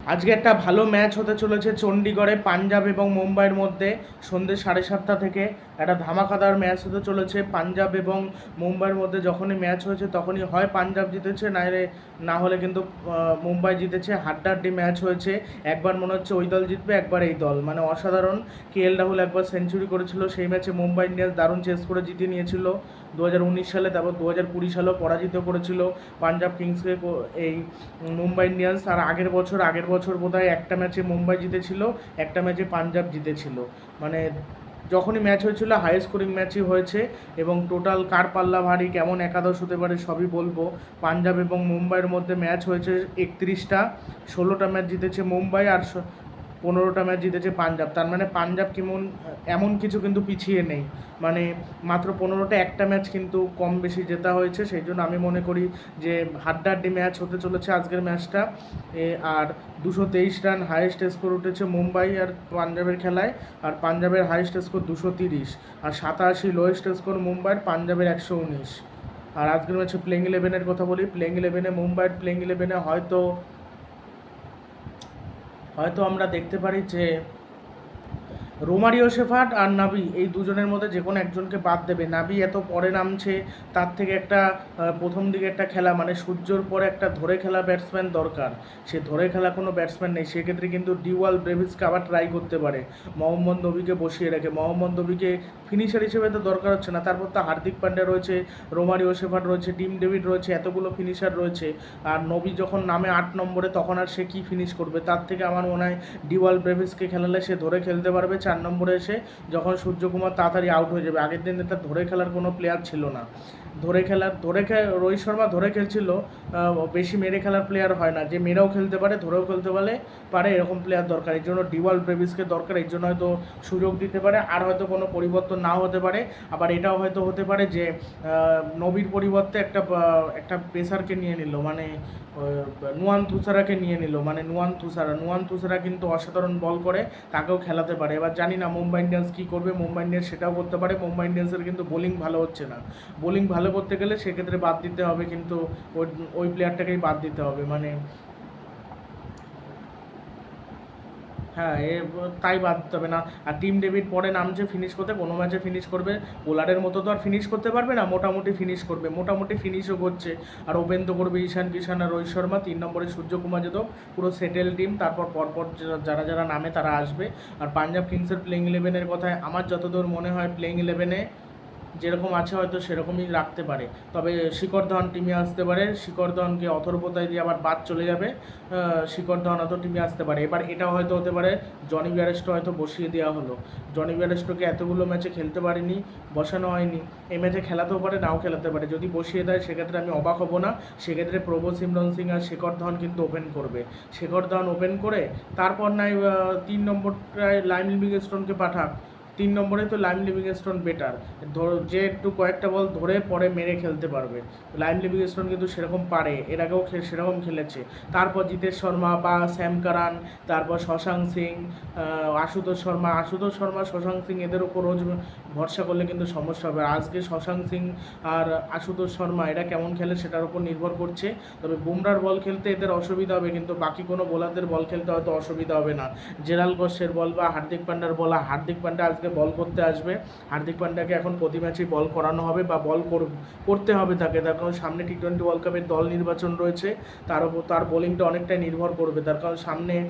আজকে একটা ভালো ম্যাচ হতে চলেছে চণ্ডীগড়ে পাঞ্জাব এবং মুম্বাইয়ের মধ্যে। সন্ধ্যে সাড়ে সাতটা থেকে একটা ধামাকাদার ম্যাচ হতে চলেছে পাঞ্জাব এবং মুম্বাইয়ের মধ্যে। যখনই ম্যাচ হয়েছে তখনই হয় পাঞ্জাব জিতেছে নাহলে না হলে কিন্তু মুম্বাই জিতেছে। হাড্ডাহাড্ডি ম্যাচ হয়েছে। একবার মনে হচ্ছে ওই দল জিতবে, একবার এই দল। মানে অসাধারণ। কে এল রাহুল একবার সেঞ্চুরি করেছিল। সেই ম্যাচে মুম্বাই ইন্ডিয়ান্স দারুণ চেস করে জিতিয়ে নিয়েছিল। দু হাজার উনিশ সালে, তারপর দু হাজার কুড়ি সালেও পরাজিত করেছিল পাঞ্জাব কিংসকে এই মুম্বাই ইন্ডিয়ান্স। আর আগের বছর আগের বছর বোধহয় একটা ম্যাচে মুম্বাই জিতেছিল, একটা ম্যাচে পাঞ্জাব জিতেছিল। মানে যখনই ম্যাচ হয়েছিল হাই স্কোরিং ম্যাচই হয়েছে এবং টোটাল কার পাল্লা ভারী, কেমন একাদশ হতে পারে সবই বলব। পাঞ্জাব এবং মুম্বাইয়ের মধ্যে ম্যাচ হয়েছে একত্রিশটা, ষোলোটা ম্যাচ জিতেছে মুম্বাই আর পনেরোটা ম্যাচ জিতেছে পাঞ্জাব। তার মানে পাঞ্জাব কেমন, এমন কিছু কিন্তু পিছিয়ে নেই। মানে মাত্র পনেরোটা একটা ম্যাচ কিন্তু কম বেশি জেতা হয়েছে, সেই জন্য আমি মনে করি যে হাড্ডাহাড্ডি ম্যাচ হতে চলেছে আজকের ম্যাচটা আর দুশো তেইশ রান হাইয়েস্ট স্কোর উঠেছে মুম্বাই আর পাঞ্জাবের খেলায়, আর পাঞ্জাবের হাইয়েস্ট স্কোর দুশো তিরিশ। আর সাতাশি লোয়েস্ট স্কোর মুম্বাইয়ের পাঞ্জাবের একশো উনিশ। আর আজকের ম্যাচে প্লেইং ইলেভেনের কথা বলি। প্লেইং ইলেভেনে মুম্বাইয়ের প্লেইং ইলেভেনে হয়তো হয়তো আমরা দেখতে পারি যে রোমারিও শেফার্ড আর নাবি, এই দুজনের মধ্যে যে কোনো একজনকে বাদ দেবে। নাবি এত পরে নামছে, তার থেকে একটা প্রথম দিকে একটা খেলা মানে সূর্যর পরে একটা ধরে খেলা ব্যাটসম্যান দরকার। সে ধরে খেলা কোনো ব্যাটসম্যান নেই, সেক্ষেত্রে কিন্তু ডিওয়াল ব্রেভিসকে আবার ট্রাই করতে পারে। মোহাম্মদ নবীকে বসিয়ে রেখে, মোহাম্মদ নবীকে ফিনিশার হিসেবে তো দরকার হচ্ছে না। তারপর তো হার্দিক পান্ড্যা রয়েছে, রোমারিও শেফার্ড রয়েছে ডিম ডেভিড রয়েছে, এতগুলো ফিনিশার রয়েছে। আর নবী যখন নামে আট নম্বরে, তখন আর সে কী ফিনিশ করবে? তার থেকে আমার মনে হয় ডিওয়াল ব্রেভিসকে খেলালে সে ধরে খেলতে পারবে। চার নম্বরে এসে যখন সূর্যকুমার তাড়াতাড়ি আউট হয়ে যাবে। আগের দিন তার ধরে খেলার কোনো প্লেয়ার ছিল না। ধরে খেলার ধরে খে, রোহিত শর্মা ধরে খেলছিল বেশি মেরে খেলার প্লেয়ার হয় না। যে মেরেও খেলতে পারে, ধরেও খেলতে পারে পারে এরকম প্লেয়ার দরকার। এই জন্য ডিওয়াল ব্রেভিসকে দরকার, এই জন্য হয়তো সুযোগ দিতে পারে, আর হয়তো কোনো পরিবর্তন নাও হতে পারে। আবার এটাও হয়তো হতে পারে যে নবীর পরিবর্তে একটা একটা পেসারকে নিয়ে নিল মানে নুয়ান তুষারাকে নিয়ে নিল মানে নুয়ান তুষারা। নুয়ান তুষারা কিন্তু অসাধারণ বল করে, তাকেও খেলাতে পারে। এবার জানি না মুম্বাই ইন্ডিয়ান্স কী করবে, মুম্বাই ইন্ডিয়ান্স সেটাও করতে পারে। মুম্বাই ইন্ডিয়ান্সের কিন্তু বোলিং ভালো হচ্ছে না। বোলিং ভালো করতে গেলে সেক্ষেত্রে বাদ দিতে হবে, কিন্তু ওই ওই প্লেয়ারটাকেই বাদ দিতে হবে মানে হ্যাঁ এ, তাই বাদ দিতে হবে না। আর টিম ডেভিড পরে নামছে ফিনিশ করতে, কোনো ম্যাচে ফিনিশ করবে বোলারের মতো তো আর ফিনিশ করতে পারবে না, মোটামুটি ফিনিশ করবে, মোটামুটি ফিনিশও করছে। আর ওপেন তো করবে ঈশান, কিষান আর রোহিত শর্মা, তিন নম্বরে সূর্যকুমার যাদব, পুরো সেটেল টিম তারপর পরপর যারা যারা নামে তারা আসবে। আর পাঞ্জাব কিংসের প্লেইং ইলেভেনের কথায় আমার যতদূর মনে হয় প্লেইং ইলেভেনে যেরকম আছে হয়তো সেরকমই রাখতে পারে। তবে শিকর ধন টিমে আসতে পারে শিকর ধনকে অথর্বতায় দিয়ে আবার বাদ চলে যাবে শিকর ধন হয়তো টিমে আসতে পারে। এবার এটাও হয়তো হতে পারে, জনি বিয়ারেস্টো হয়তো বসিয়ে দেওয়া হলো। জনি বিয়ারেস্টোকে এতগুলো ম্যাচে খেলতে পারেনি, বসানো হয়নি। এই ম্যাচে খেলাতেও পারে, নাও খেলাতে পারে। যদি বসিয়ে দেয়, সেক্ষেত্রে আমি অবাক হব না। সেক্ষেত্রে প্রভু সিমরন সিং আর শেখর ধন কিন্তু ওপেন করবে। শেখর ধন ওপেন করে, তারপর নাই তিন নম্বরটায় লাইম লিভিংস্টোনকে পাঠাক তিন নম্বরে তো লাইম লিভিংস্টোন বেটার ধর, যে একটু কয়েকটা বল ধরে পরে মেরে খেলতে পারবে। লাইম লিভিংস্টোন কিন্তু সেরকম পারে, এর আগেও সেরকম খেলেছে। তারপর জিতেশ শর্মা বা শ্যাম কারান তারপর শশাঙ্ক সিং আশুতোষ শর্মা। আশুতোষ শর্মা, শশাঙ্ক সিং এদের উপর রোজ ভরসা করলে কিন্তু সমস্যা হবে। আজকে শশাঙ্ক সিং আর আশুতোষ শর্মা, এরা কেমন খেলে সেটার উপর নির্ভর করছে। তবে বুমরার বল খেলতে এদের অসুবিধা হবে, কিন্তু বাকি কোনো বোলারদের বল খেলতে হয়তো অসুবিধা হবে না। জেরাল গোসের বল বা হার্দিক পান্ডার বল, হার্দিক পান্ডা আজকে বল করতে আসবে। হার্দিক পান্ডাকে এখন প্রতি ম্যাচেই বল করানো হবে বা বল কর- করতে হবে তাকে। তার কারণ সামনে টি টোয়েন্টি ওয়ার্ল্ড কাপের দল নির্বাচন রয়েছে। তার উপর তার বোলিংটা অনেকটাই নির্ভর করবে। তার কারণ সামনে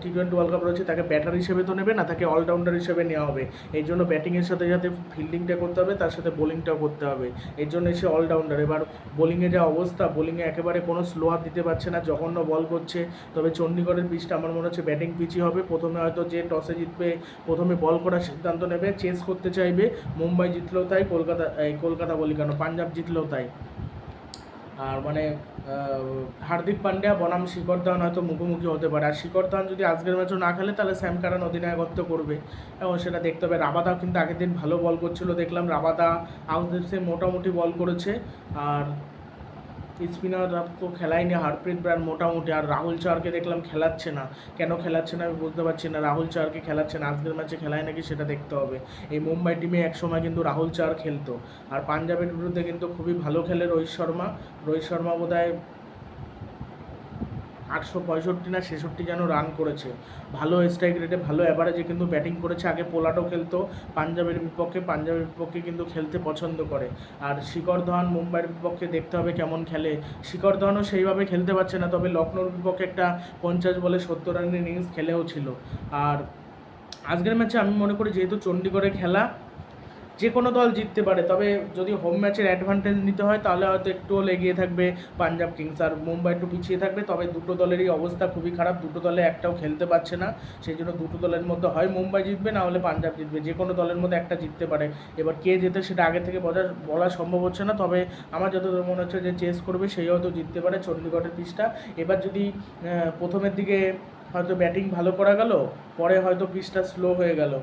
টি টোয়েন্টি ওয়ার্ল্ড কাপ রয়েছে, তাকে ব্যাটার হিসেবে তো নেবে না, তাকে অলরাউন্ডার হিসেবে নেওয়া হবে। এই জন্য ব্যাটিংয়ের সাথে সাথে ফিল্ডিংটা করতে হবে, তার সাথে বোলিংটাও করতে হবে। এর জন্য সে অলরাউন্ডার এবার বোলিংয়ে যা অবস্থা বোলিংয়ে একেবারে কোনো স্লো আপ দিতে পারছে না, জঘন্য বল করছে। তবে চণ্ডীগড়ের পিচটা আমার মনে হচ্ছে ব্যাটিং পিচই হবে। প্রথমে হয়তো যে টসে জিতবে, প্রথমে বল করার সিদ্ধান্ত নেবে চেস করতে চাইবে। মুম্বাই জিতলেও তাই, কলকাতা কলকাতা বলি কেন, পাঞ্জাব জিতলেও তাই। আর মানে হার্দিক পান্ডিয়া বনাম শিখর ধাওয়ান হয়তো মুখোমুখি হতে পারে। আর শিখর ধাওয়ান যদি আজকের ম্যাচও না খেলে, তাহলে স্যাম কারান অধিনায়কত্ব করবে। এবং সেটা দেখতে হবে। রাবাদাও কিন্তু আগের দিন ভালো বল করছিল, দেখলাম রাবাদা আউটদেশে সিং মোটামুটি বল করেছে। আর স্পিনার তো খেলায়নি, হারপ্রীত ব্রান মোটামুটি, আর রাহুল চাওয়ারকে দেখলাম খেলাচ্ছে না। কেন খেলাচ্ছে না আমি বুঝতে পারছি না, রাহুল চাওয়ারকে খেলাচ্ছে না, আজকের ম্যাচে খেলায় নাকি সেটা দেখতে হবে। এই মুম্বাই টিমে একসময় কিন্তু রাহুল চাওয়ার খেলতো। আর পাঞ্জাবের বিরুদ্ধে কিন্তু খুবই ভালো খেলে রোহিত শর্মা। রোহিত শর্মা বোধহয় আটশো পঁয়ষট্টি না ছেষট্টি যেন রান করেছে। ভালো স্ট্রাইক রেটে ভালো অ্যাভারেজে কিন্তু ব্যাটিং করেছে। আগে পোলাটও খেলতো, পাঞ্জাবের বিপক্ষে পাঞ্জাবের বিপক্ষে কিন্তু খেলতে পছন্দ করে। আর শিখর ধাওয়ান মুম্বাইয়ের বিপক্ষে দেখতে হবে কেমন খেলে। শিখর ধাওয়ানও সেইভাবে খেলতে পারছে না, তবে লখনৌর বিপক্ষে একটা পঞ্চাশ বলে সত্তর রানের ইনিংস খেলেও ছিল। আর আজকের ম্যাচে আমি মনে করি যেহেতু চণ্ডীগড়ে খেলা যে কোনো দল জিততে পারে, তবে যদি হোম ম্যাচের অ্যাডভান্টেজ নিতে হয়, তাহলে হয়তো একটুও এগিয়ে থাকবে পাঞ্জাব কিংস আর মুম্বাই একটু পিছিয়ে থাকবে, তবে দুটো দলেরই অবস্থা খুবই খারাপ, দুটো দলে একটাও খেলতে পারছে না, সেই জন্য দুটো দলের মধ্যে হয় মুম্বাই জিতবে, না হলে পাঞ্জাব জিতবে, যে কোনো দলের মধ্যে একটা জিততে পারে। এবার কে জেতে সেটা আগে থেকে বলা বলা সম্ভব হচ্ছে না, তবে আমার যতদূর মনে হচ্ছে যে চেস করবে, সেই হয়তো জিততে পারে চণ্ডীগড়ের পিচটা। এবার যদি প্রথমের দিকে হয়তো ব্যাটিং ভালো করা গেল, পরে হয়তো পিচটা স্লো হয়ে গেল।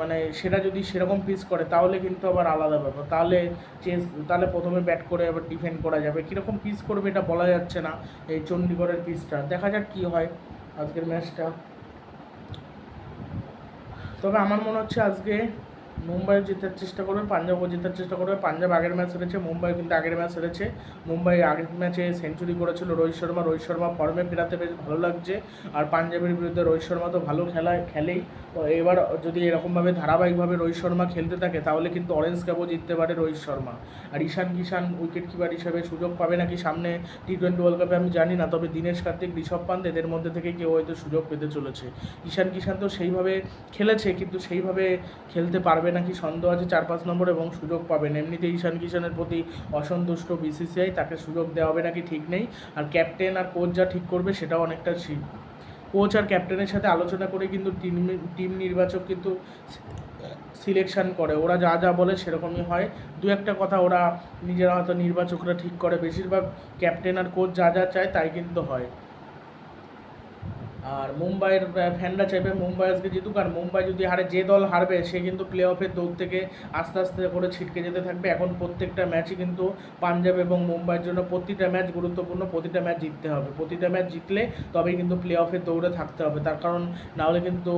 মানে সেটা যদি সেরকম পিস করে, তাহলে কিন্তু আবার আলাদা ব্যাপার। তাহলে চেস তাহলে প্রথমে ব্যাট করে আবার ডিফেন্ড করা যাবে। কীরকম পিস করবে এটা বলা যাচ্ছে না, এই চণ্ডীগড়ের পিসটা দেখা যাক কী হয় আজকের ম্যাচটা তবে আমার মনে হচ্ছে আজকে মুম্বাই জেতার চেষ্টা করবে পাঞ্জাবও জেতার চেষ্টা করবে পাঞ্জাব আগের ম্যাচ হেরেছে, মুম্বাই কিন্তু আগের ম্যাচ হেরেছে। মুম্বাই আগের ম্যাচে সেঞ্চুরি করেছিল রোহিত শর্মা। রোহিত শর্মা ফর্মে ফেরাতে বেশ ভালো লাগছে। আর পাঞ্জাবের বিরুদ্ধে রোহিত শর্মা তো ভালো খেলা, খেলেই। এবার যদি এরকমভাবে ধারাবাহিকভাবে রোহিত শর্মা খেলতে থাকে, তাহলে কিন্তু অরেঞ্জ ক্যাপও জিততে পারে রোহিত শর্মা। আর ঈশান কিষান উইকেট কিপার হিসেবে সুযোগ পাবে নাকি সামনে টি টোয়েন্টি ওয়ার্ল্ড কাপে আমি জানি না, তবে দীনেশ কার্তিক, ঋষভ পান্ত এদের মধ্যে থেকে কেউ হয়তো সুযোগ পেতে চলেছে। ঈশান কিষান তো সেইভাবে খেলেছে, কিন্তু সেইভাবে খেলতে পারবে নাকি সন্দেহ আছে চার পাঁচ নম্বর এবং সুযোগ পাবেন। এমনিতে ঈশান কিষানের প্রতি অসন্তুষ্ট বিসিসিআই, তাকে সুযোগ দেওয়া হবে নাকি ঠিক নেই। আর ক্যাপ্টেন আর কোচ যা ঠিক করবে সেটাও অনেকটা কোচ আর ক্যাপ্টেনের সাথে আলোচনা করে কিন্তু টিম টিম নির্বাচক কিন্তু সিলেকশন করে। ওরা যা যা বলে সেরকমই হয়। দু একটা কথা ওরা নিজেরা হয়তো নির্বাচকরা ঠিক করে। বেশিরভাগ ক্যাপ্টেন আর কোচ যা যা চায় তাই কিন্তু হয়। আর মুম্বাইয়ের ফ্যানরা চাইবে মুম্বাই আজকে জিতুক, আর মুম্বাই যদি হারে যে দল হারবে, সে কিন্তু প্লে অফের দৌড় থেকে আস্তে আস্তে করে ছিটকে যেতে থাকবে। এখন প্রত্যেকটা ম্যাচই কিন্তু পাঞ্জাব এবং মুম্বাইয়ের জন্য প্রতিটা ম্যাচ গুরুত্বপূর্ণ, প্রতিটা ম্যাচ জিততে হবে। প্রতিটা ম্যাচ জিতলে তবেই কিন্তু প্লে অফের দৌড়ে থাকতে হবে। তার কারণ নাহলে কিন্তু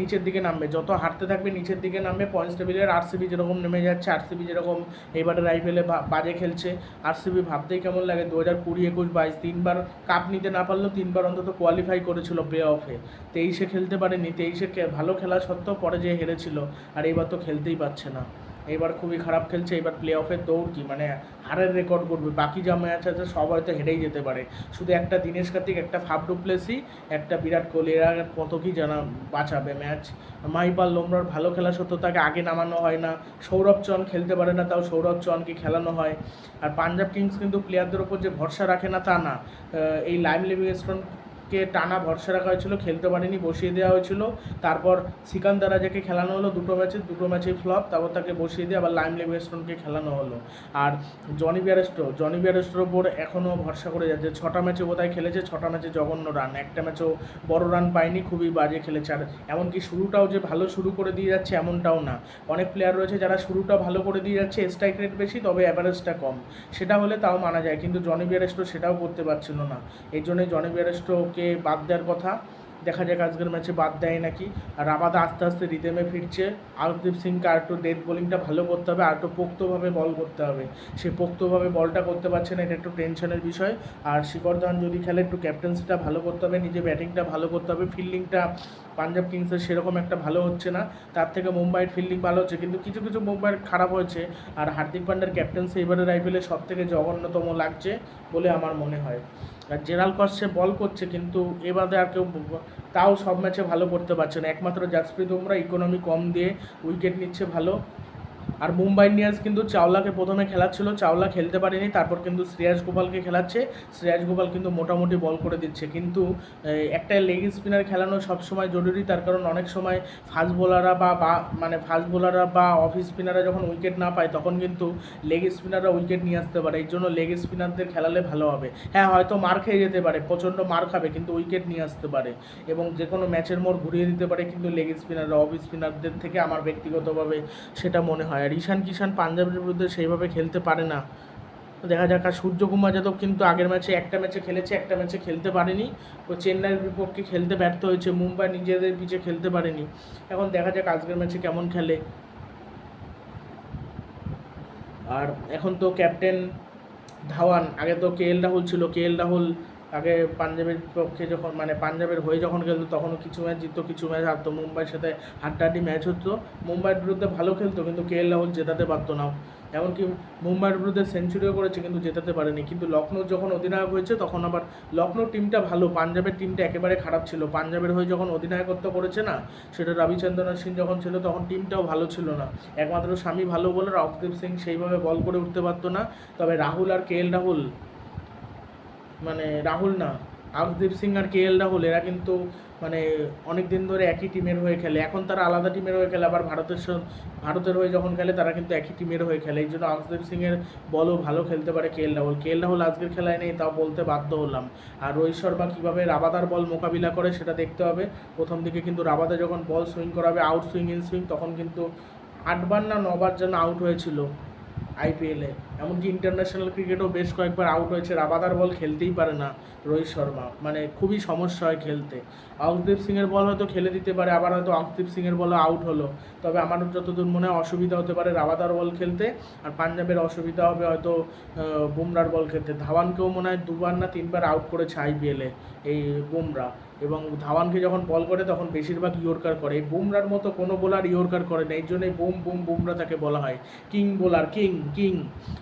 নিচের দিকে নামবে। যত হারতে থাকবে, নিচের দিকে নামবে। পয়েন্টস টেবিলের আরসিবি যেরকম নেমে যাচ্ছে আরসিবি যেরকম এবারের আইপিএলে বাজে খেলছে আরসিবি ভাবতেই কেমন লাগে? দু হাজার কুড়ি, একুশ, বাইশ, তিনবার কাপ নিতে না পারলেও তিনবার অন্তত কোয়ালিফাই করেছিল। প্লে অফে তেইশে খেলতে পারেনি, তেইশে ভালো খেলা সত্ত্বেও পরে যে হেরেছিল, আর এইবার তো খেলতেই পারছে না। এইবার খুবই খারাপ খেলছে, এবার প্লে অফের দৌড় কি? মানে হারের রেকর্ড করবে। বাকি যা ম্যাচ আছে সব হয়তো হেরেই যেতে পারে। শুধু একটা দিনেশ কার্তিক, একটা ফাফ ডুপ্লেসি, একটা বিরাট কোহলি। এরা কত কি জানা বাঁচাবে ম্যাচ মাইপাল লোমরার ভালো খেলা সত্ত্বেও তাকে আগে নামানো হয় না। সৌরভ চন খেলতে পারে না, তাও সৌরভ চৌহানকে খেলানো হয়। আর পাঞ্জাব কিংস কিন্তু প্লেয়ারদের ওপর যে ভরসা রাখে না, তা না। এই লাইম লিভিংস্টনকে টানা ভরসা রাখা হয়েছিল, খেলতে পারেনি, বসিয়ে দেওয়া হয়েছিল। তারপর সিকান্দার রাজাকে খেলানো হলো, দুটো ম্যাচে, দুটো ম্যাচেই ফ্লপ, তারপর তাকে বসিয়ে দিয়ে আবার লাইম লিভিংস্টনকে খেলানো হলো। আর জনি বিয়ারেস্টো, জনি বিয়ারেস্টোর ওপর এখনও ভরসা করে যাচ্ছে। ছটা ম্যাচে বোধহয় খেলেছে, ছটা ম্যাচে জঘন্য রান। একটা ম্যাচেও বড় রান পায়নি, খুবই বাজে খেলেছে। আর এমনকি শুরুটাও যে ভালো শুরু করে দিয়ে যাচ্ছে, এমনটাও না। অনেক প্লেয়ার রয়েছে যারা শুরুটা ভালো করে দিয়ে যাচ্ছে স্ট্রাইক রেট বেশি, তবে অ্যাভারেজটা কম। সেটা হলে তাও মানা যায়, কিন্তু জনি বিয়ারেস্টো সেটাও করতে পারছিল না। এই জন্যই জনি বিয়ারেস্টোকে বাদ দেওয়ার কথা। দেখা যাক আজকের ম্যাচে বাদ দেয় নাকি। রাবাদা আস্তে আস্তে রিদেমে ফিরছে। আরদীপ সিংকে আর একটু ডেথ বোলিংটা ভালো করতে হবে, আর একটু পোক্তভাবে বল করতে হবে। সে পোক্তভাবে বলটা করতে পারছে না, এটা একটু টেনশনের বিষয়। আর শিখর ধাওয়ান যদি খেলে একটু ক্যাপ্টেন্সিটা ভালো করতে হবে নিজে ব্যাটিংটা ভালো করতে হবে। ফিল্ডিংটা পাঞ্জাব কিংসের সেরকম একটা ভালো হচ্ছে না। তার থেকে মুম্বাইয়ের ফিল্ডিং ভালো হচ্ছে। কিন্তু কিছু কিছু মুম্বাইয়ের খারাপ হয়েছে। আর হার্দিক পান্ডার ক্যাপ্টেন্সি এবারের আইপিএলে সব থেকে জঘন্যতম লাগছে বলে আমার মনে হয়। আর জেরাল কস্টে বল করছে, কিন্তু এবারে আর কেউ তাও সব ম্যাচে ভালো করতে পারছে না। একমাত্র জাসপ্রীত বুমরা ইকোনমি কম দিয়ে উইকেট নিচ্ছে ভালো। আর মুম্বাই ইন্ডিয়ান্স কিন্তু চাওলাকে প্রথমে খেলাচ্ছিল, চাওলা খেলতে পারেনি, তারপর কিন্তু শ্রেয়াস গোপালকে খেলাচ্ছে। শ্রেয়াস গোপাল কিন্তু মোটামুটি বল করে দিচ্ছে। কিন্তু একটা লেগ স্পিনার খেলানো সবসময় জরুরি, তার কারণ অনেক সময় ফাস্ট বোলাররা বা বা মানে ফাস্ট বোলাররা বা অফ স্পিনাররা যখন উইকেট না পায়, তখন কিন্তু লেগ স্পিনাররা উইকেট নিয়ে আসতে পারে। এই জন্য লেগ স্পিনারদের খেলালে ভালো হবে। হ্যাঁ হয়তো মার খেয়ে যেতে পারে, প্রচণ্ড মার খাবে, কিন্তু উইকেট নিয়ে আসতে পারে। এবং যে কোনো ম্যাচের মোড় ঘুরিয়ে দিতে পারে, কিন্তু লেগ স্পিনাররা অফ স্পিনারদের থেকে আমার ব্যক্তিগতভাবে সেটা মনে হয় আর ঈশান কিষান পাঞ্জাবের বিরুদ্ধে সেইভাবে খেলতে পারে না। দেখা যাক, আর সূর্যকুমার যাদব কিন্তু আগের ম্যাচে একটা ম্যাচে খেলেছে, একটা ম্যাচে খেলতে পারেনি। তো চেন্নাইয়ের বিপক্ষে খেলতে ব্যর্থ হয়েছে, মুম্বাই নিজেদের পিচে খেলতে পারেনি। এখন দেখা যাক আজকের ম্যাচে কেমন খেলে। আর এখন তো ক্যাপ্টেন ধাওয়ান, আগে তো কে এল রাহুল ছিল, কে এল রাহুল আগে পাঞ্জাবের পক্ষে যখন মানে পাঞ্জাবের হয়ে যখন খেলতো, তখনও কিছু ম্যাচ জিততো, কিছু ম্যাচ হারতো। মুম্বাইয়ের সাথে হাড্ডাহাড্ডি ম্যাচ হতো। মুম্বাইয়ের বিরুদ্ধে ভালো খেলতো, কিন্তু কে এল রাহুল জেতাতে পারতো না। এমনকি মুম্বাইয়ের বিরুদ্ধে সেঞ্চুরিও করেছে, কিন্তু জেতাতে পারেনি। কিন্তু লখনৌ যখন অধিনায়ক হয়েছে, তখন আবার লখনৌ টিমটা ভালো, পাঞ্জাবের টিমটা একেবারে খারাপ ছিল। পাঞ্জাবের হয়ে যখন অধিনায়কত্ব করেছে না, সেটা রবিচন্দ্রন সিং যখন ছিল, তখন টিমটাও ভালো ছিল না। একমাত্র স্বামী ভালো বলে অক্ষদীপ সিং সেইভাবে বল করে উঠতে পারতো না। তবে রাহুল আর কে এল রাহুল মানে রাহুল না আর্শদীপ সিং আর কে এল রাহুল, এরা কিন্তু মানে অনেক দিন ধরে একই টিমের হয়ে খেলে। এখন তারা আলাদা টিমের হয়ে খেলে, আবার ভারতের ভারতের হয়ে যখন খেলে, তারা কিন্তু একই টিমের হয়ে খেলে। এই জন্য আর্শদীপ সিংয়ের বলও ভালো খেলতে পারে কে এল রাহুল। কে এল রাহুল আজকের খেলায় নেই, তাও বলতে বাধ্য হলাম। আর রোহিত শর্মা কীভাবে রাবাদার বল মোকাবিলা করে সেটা দেখতে হবে। প্রথম দিকে কিন্তু রাবাদা যখন বল সুইং করাবে আউট সুইং ইন সুইং তখন কিন্তু আটবার না নবার যেন আউট হয়েছিল। আইপিএলে এমনকি ইন্টারন্যাশনাল ক্রিকেটেও বেশ কয়েকবার আউট হয়েছে। রাবাদার বল খেলতেই পারে না রোহিত শর্মা। মানে খুবই সমস্যা হয় খেলতে। অক্ষদীপ সিংয়ের বল হয়তো খেলে দিতে পারে, আবার হয়তো অক্ষদীপ সিংয়ের বল আউট হলো। তবে আমার যতদূর মনে হয় অসুবিধা হতে পারে রাবাদার বল খেলতে। আর পাঞ্জাবের অসুবিধা হবে হয়তো বুমরার বল খেলতে। ধাওয়ানকেও মনে হয় দুবার না তিনবার আউট করেছে আইপিএলে এই বুমরা। এবং ধাওয়ানকে যখন বল করে তখন বেশিরভাগ ইয়র্কার করে। এই বুমরার মতো কোনো বোলার ইয়র্কার করে না, এই জন্যই বুম বুম বুমরা তাকে বলা হয়। King bowler, king king.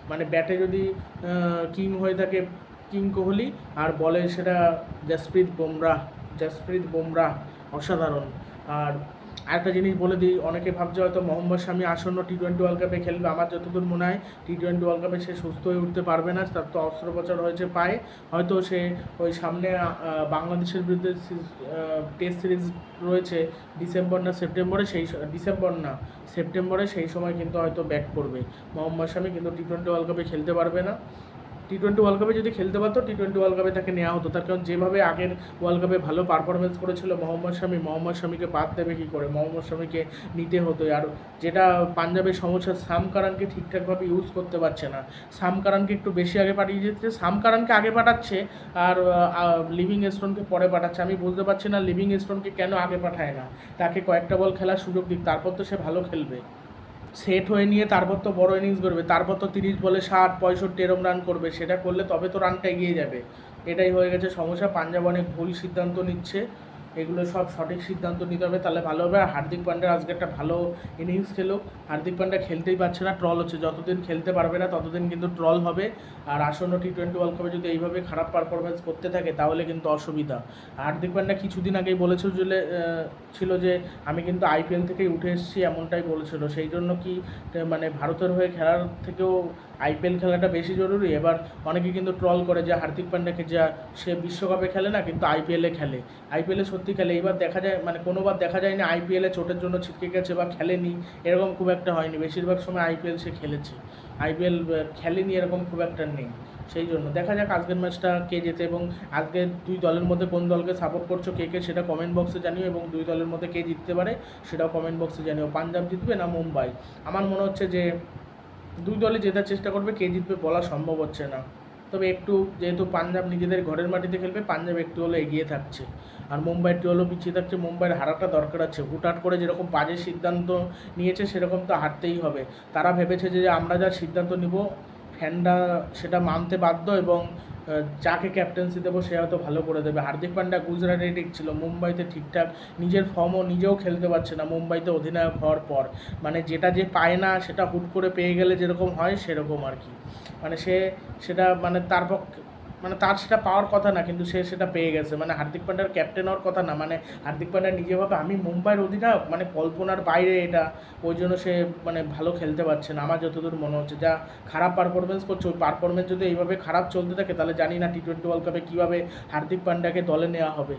মানে ব্যাটে যদি কিং হয়ে থাকে কিং কোহলি, আর বলে সেটা জাসপ্রীত বুমরাহ জাসপ্রীত বুমরাহ অসাধারণ। আর আরেকটা জিনিস বলে দিই, অনেকে ভাবছে হয়তো মোহাম্মদ শামি আসন্ন টি টোয়েন্টি ওয়ার্ল্ড কাপে খেলবে। আমার যতদূর মনে হয় টি টোয়েন্টি ওয়ার্ল্ড কাপে সে সুস্থ হয়ে উঠতে পারবে না, তার তো অস্ত্রোপচার হয়েছে পায়ে। হয়তো সে ওই সামনে বাংলাদেশের বিরুদ্ধে টেস্ট সিরিজ রয়েছে ডিসেম্বর না সেপ্টেম্বরে সেই ডিসেম্বর না সেপ্টেম্বরে সেই সময় কিন্তু হয়তো ব্যাক করবে। মোহাম্মদ শামি কিন্তু টি টোয়েন্টি ওয়ার্ল্ড কাপে খেলতে পারবে না। টি টোয়েন্টি ওয়ার্ল্ড কাপে যদি খেলতে পারতো টি টোয়েন্টি ওয়ার্ল্ড কাপে তাকে নেওয়া হতো। তার কারণ যেভাবে আগের ওয়ার্ল্ড কাপে ভালো পারফরমেন্স করেছিল, মোহাম্মদ শামি, মোহাম্মদ শামিকে বাদ দেবে কী করে? মোহাম্মদ শামিকে নিতে হতো। আর যেটা পাঞ্জাবের সমস্যা সাম কারানকে ঠিকঠাকভাবে ইউজ করতে পারছে না। সাম কারানকে একটু বেশি আগে পাঠিয়ে দিচ্ছে সাম কারানকে আগে পাঠাচ্ছে আর লিভিং স্টোনকে পরে পাঠাচ্ছে। আমি বুঝতে পারছি না লিভিং স্টোনকে কেন আগে পাঠায় না। তাকে কয়েকটা বল খেলার সুযোগ দিক, তারপর তো সে ভালো খেলবে। সেট হয়ে নিয়ে তারপর তো বড় ইনিংস করবে তারপর তো তিরিশ বলে ষাট, পঁয়ষট্টি এরম রান করবে, সেটা করলে তবে তো রানটা এগিয়ে যাবে। এটাই হয়ে গেছে সমস্যা, পাঞ্জাব অনেক ভুল সিদ্ধান্ত নিচ্ছে। এগুলো সব সঠিক সিদ্ধান্ত নিতে হবে, তাহলে ভালো হবে। আর হার্দিক পান্ড্যা আজকে একটা ভালো ইনিংস খেলো। হার্দিক পান্ডা খেলতেই পারছে না ট্রল হচ্ছে। যতদিন খেলতে পারবে না, ততদিন কিন্তু ট্রল হবে। আর আসন্ন টি টোয়েন্টি ওয়ার্ল্ড কাপে যদি এইভাবে খারাপ পারফরমেন্স করতে থাকে, তাহলে কিন্তু অসুবিধা। হার্দিক পান্ডা কিছুদিন আগেই বলেছিল যে ছিল যে, আমি কিন্তু আইপিএল থেকেই উঠে এসেছি, এমনটাই বলেছিল। সেই জন্য কি মানে ভারতের হয়ে খেলার থেকেও আইপিএল খেলাটা বেশি জরুরি। এবার অনেকে কিন্তু ট্রল করে যে হার্দিক পান্ড্যাকে যা সে বিশ্বকাপে খেলে না, কিন্তু আইপিএলে খেলে। আইপিএলে সত্যি খেলে। এইবার দেখা যায় মানে কোনোবার দেখা যায় না আইপিএলে চোটের জন্য ছিটকে গেছে বা খেলেনি। এরকম খুব একটা হয়নি। বেশিরভাগ সময় আইপিএল সে খেলেছে। আইপিএল খেলেনি এরকম খুব একটা নেই। সেই জন্য দেখা যাক আজকের ম্যাচটা কে জেতে এবং আজকে দুই দলের মধ্যে কোন দলকে সাপোর্ট করছ, কে কে সেটা কমেন্ট বক্সে জানিও এবং দুই দলের মধ্যে কে জিততে পারে সেটাও কমেন্ট বক্সে জানিও। পাঞ্জাব জিতবে না মুম্বাই? আমার মনে হচ্ছে যে দুই দলে জেতার চেষ্টা করবে, কে জিতবে বলা সম্ভব হচ্ছে না। তবে একটু যেহেতু পাঞ্জাব নিজেদের ঘরের মাটিতে খেলবে, পাঞ্জাব একটু হলো এগিয়ে থাকছে। আর মুম্বাই একটু হলো পিছিয়ে থাকছে, মুম্বাইয়ের হারাটা দরকার আছে। হুটহাট করে যেরকম বাজে সিদ্ধান্ত নিয়েছে, সেরকম তো হারতেই হবে। তারা ভেবেছে যে আমরা যা সিদ্ধান্ত নিব, ফ্যানরা সেটা মানতে বাধ্য এবং যাকে ক্যাপ্টেন্সি দেবো, সে হয়তো ভালো করে দেবে। হার্দিক পান্ডা গুজরাটে ঠিক ছিল, মুম্বাইতে ঠিকঠাক। নিজের ফর্মও নিজেও খেলতে পারছে না, মুম্বাইতে অধিনায়ক হওয়ার পর। মানে যেটা যে পায় না, সেটা হুট করে পেয়ে গেলে যেরকম হয়, সেরকম আর কি। মানে সে, সেটা মানে তার পক্ষে মানে তার সেটা পাওয়ার কথা না, কিন্তু সে সেটা পেয়ে গেছে। মানে হার্দিক পান্ডার ক্যাপ্টেন হওয়ার কথা না মানে হার্দিক পান্ডা নিজে ভাবে, আমি মুম্বাইয়ের অধিনায়ক মানে কল্পনার বাইরে এটা, ওই জন্য সে মানে ভালো খেলতে পারছে না। আমার যতদূর মনে হচ্ছে, যা খারাপ পারফরমেন্স করছে, ওই পারফরমেন্স যদি এইভাবে খারাপ চলতে থাকে, তাহলে জানি না টি টোয়েন্টি ওয়ার্ল্ড কাপে কীভাবে হার্দিক পান্ডাকে দলে নেওয়া হবে।